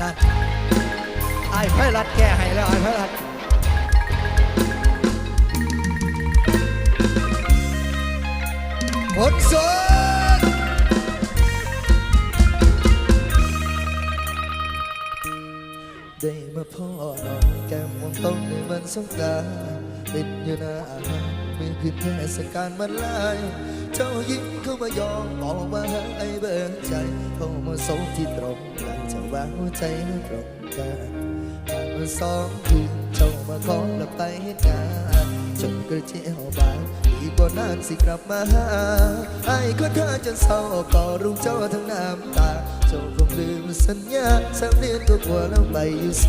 นั่นไอ้ไพรัดแก้ให้แล้วไอ้ไพรัดคนสดได้มาพ่อน้องแก้มมองต้องในวันสงกรานต์ติดอยู่หน้ามือขึ้นเทศกาลมันลาย เจ้ายิ้มเข้ามายอมบอกว่าให้เบิกใจเข้ามาสงที่ตรงกันเจ้าว่าหัวใจนั้นตรงกันผ่านมาสองคืนเจ้ามาขอลับไปเหตุงานจนกระเจียวบานอีกบ่นานสิกลับมาหาไอ้ก็เธอจนเศร้าก็รู้เจ้าทั้งน้ำตาเจ้าคงลืมสัญญาสามเดือนตัวกลัวแล้วไปอยู่ใส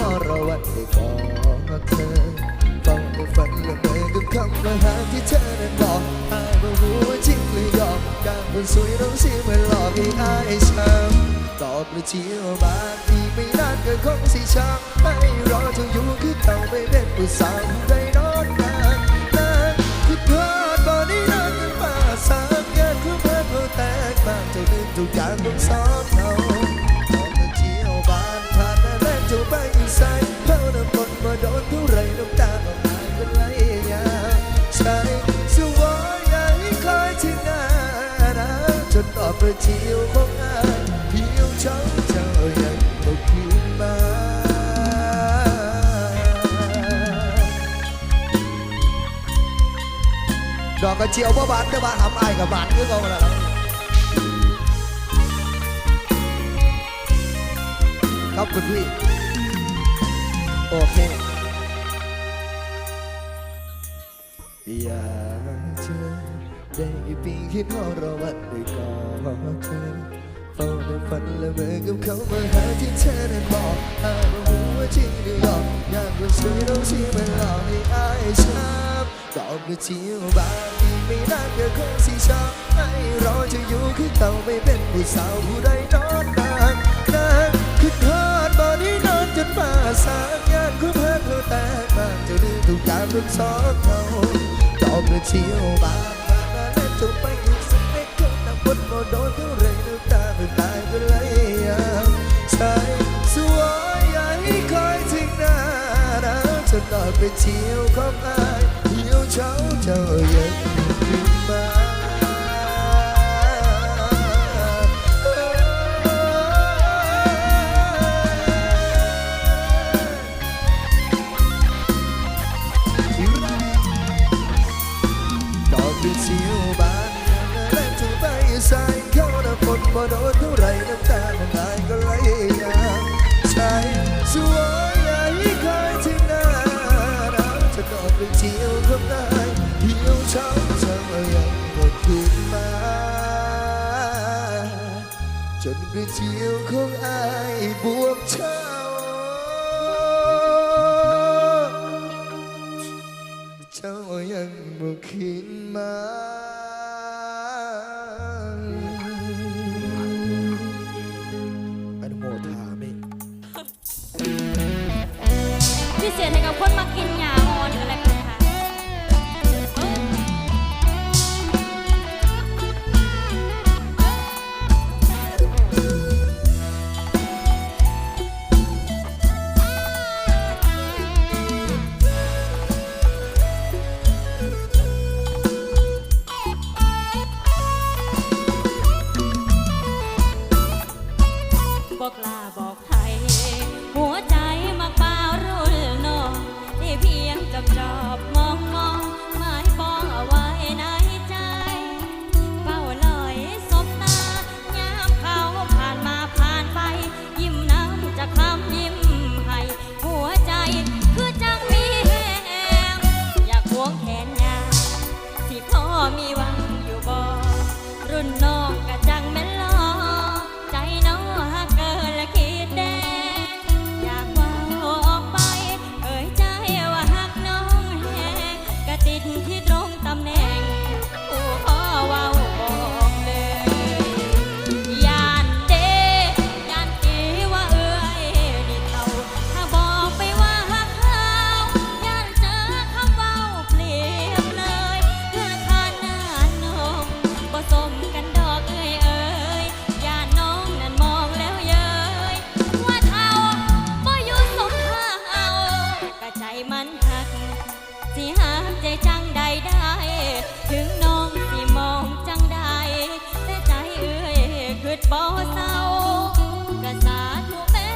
ที่คิดพอเราวัดได้บอกเธอฟังในฝันละเมอกับคำว่าหาที่เธอนั้นบอกอายบ่รู้ว่าจริงหรือยอมการคนสวยต้องเสียมาหลอกให้อายช้ำตอบหรือเชียวบางทีไม่นานก็คงสิช้ำไม่รอเธออยู่คือเก่าไม่เป็นผู้สาวได้ เจียวบ่บานเด้อบ้าทำอายกับบานคือเขาแล้วครับคุณพี่โอเคอยากเจอได้ปีคิดว่าเราวันได้กอดเธอเฝ้าในฝันและเมื่อกับเขามาหาที่เธอนั้นบอกหาว่าหัวจริงหรือหลอกอยากรู้ช่วยต้องชี้มันหลอกให้อายช้ำ ดอกกระเจียวบางที่ไม่นานก็คงสิช้ำให้รอจะอยู่คือเก่าไม่เป็นผู้สาวผู้ใดนอนนานนานคือทอดบ่ได้นอนจนฟ้าสางงานคู่เพื่อนเราแตกบางจะลืมทุกอย่างทุกสองเขาดอกกระเจียวบางบางมาแล้วจบไปอยู่สักเล็กคนต่างคนบ่โดนเท่าไรน้ำตาไม่ตายก็เลยยังใช่สวยใหญ่คอยทิ้งหน้านะจนตอนไปเที่ยวของอาย เที่ยว จนกระเจียวของอายบวมเช้าเจ้ายังบ่ขึ้นมาอนุโมทามิพิเศษให้กับคนมากิน บ่เศกระสาถูแม่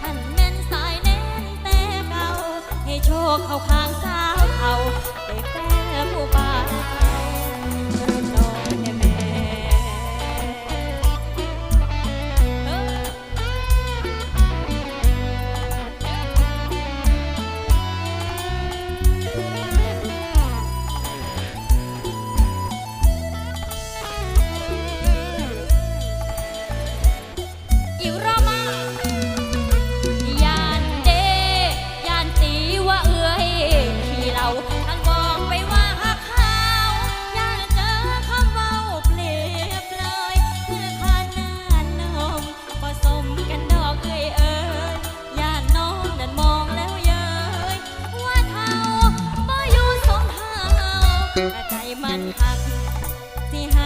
ท่นแม่นสายแน่นแต่าให้โชคเข้าข้างสาวเอาได้แก้ผู้บ่า ใจมันหักที่หา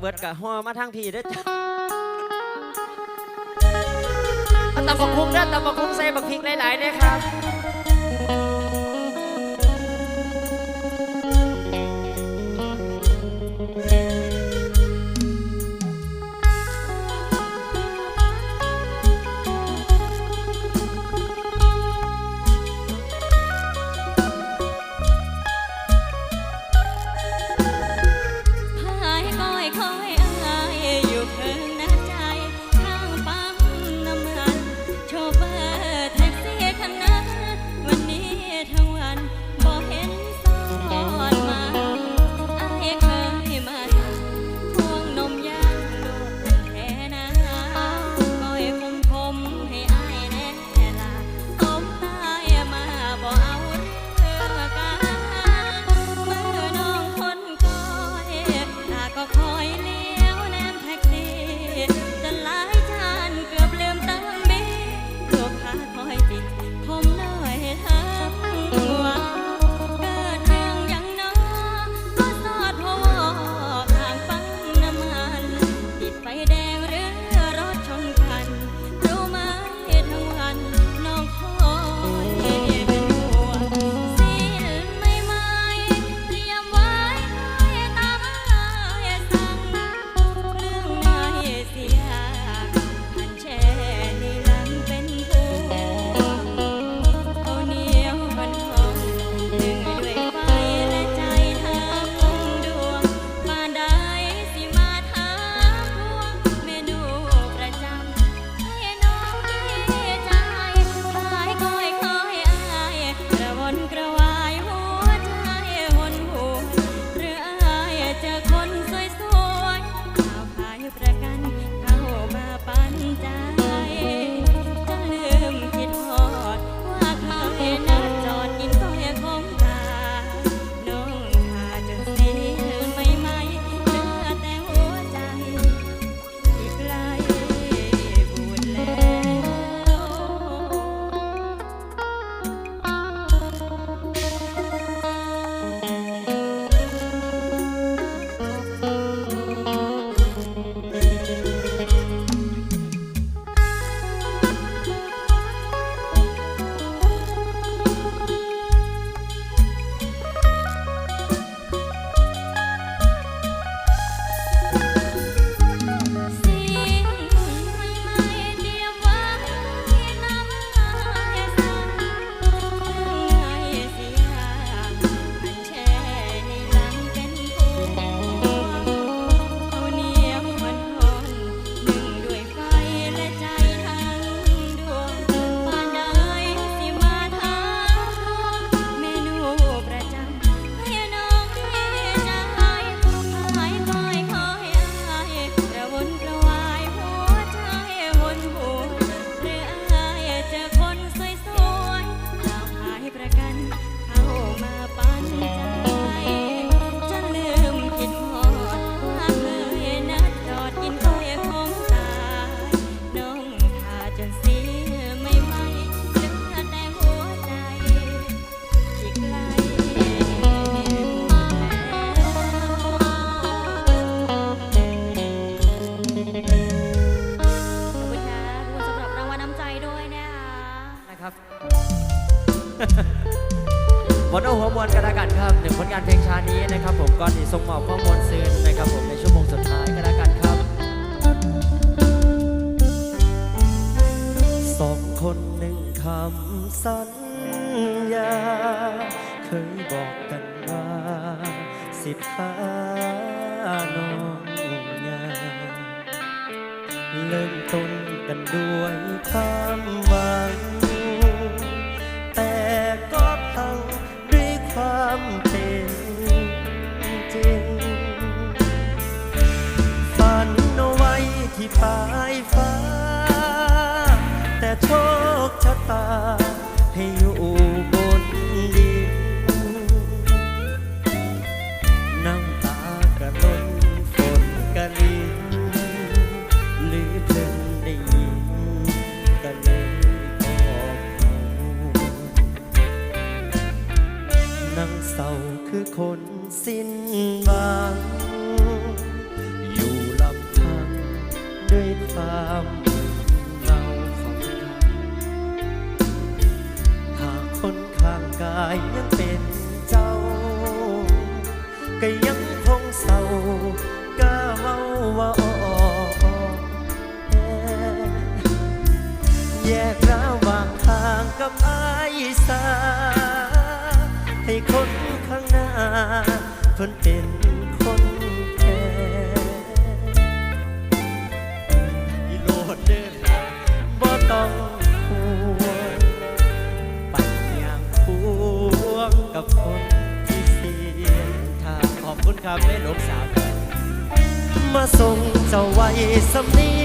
เบิดกะห่อมาทางพี่เด้อจ้ะาตำบักคุ้งเด้อตำบักคุ้งใส่บักพริกหลายๆนะครับ บนโอหัวมวลกันละกันครับถึงผลงานเพลงชานี้นะครับ ผมก่อนที่ส่งมอบข้อมูลซื้อนะครับผมในชั่วโมงสุดท้ายกันละกันครับสองคนหนึ่งคำสัญญา เคยบอกกันว่า สิบห้านองยาเริ่มต้นกันด้วยความหวัง คนสิ้นหวัง อยู่ลำพังด้วยความเหงาของเราหากคนข้างกายยังเป็นเจ้า ก็ยังคงเศร้าก็เมาว่าอ่อนแอแยก คุณครับแม่ลูกสาวมาส่งเจ้าไว้สำนี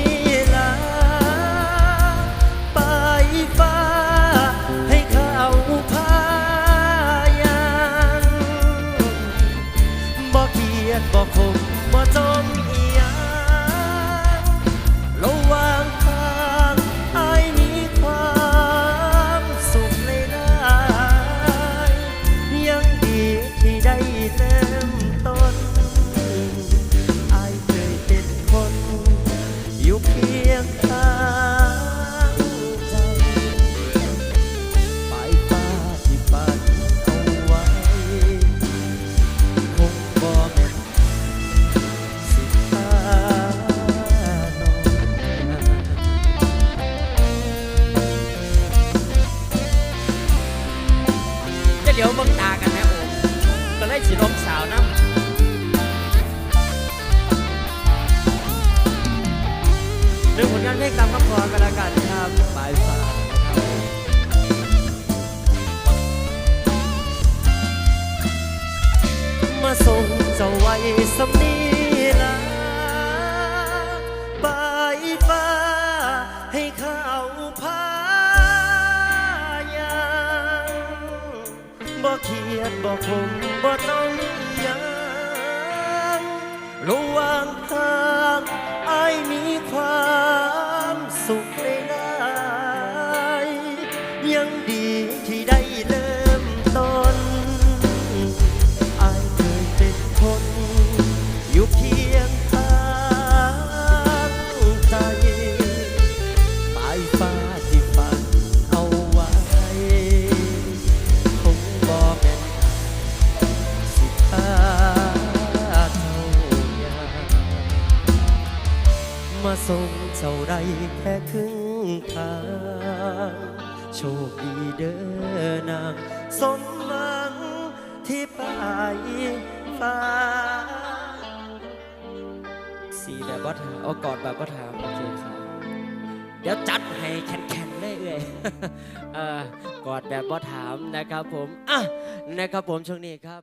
เพลงตามคำขอกันละกันครับปลายฟ้านะครับมาส่งเจ้าไว้สำนีลาบายฟ้าให้เขาพายังบ่เครียดบ่คมบ่ต้องยังระหว่า ส่งเจ้าได้แค่ครึ่งทาง โชคดีเด้อนางสมหวังที่ปลายฟ้าสีแบบว่าถามเอากอดแบบว่าถามโอเคครับ เดี๋ยวจัดให้แข็งๆเลยเอ่ยเออกอดแบบว่าถามนะครับผม อะ นะครับผมช่วงนี้ครับ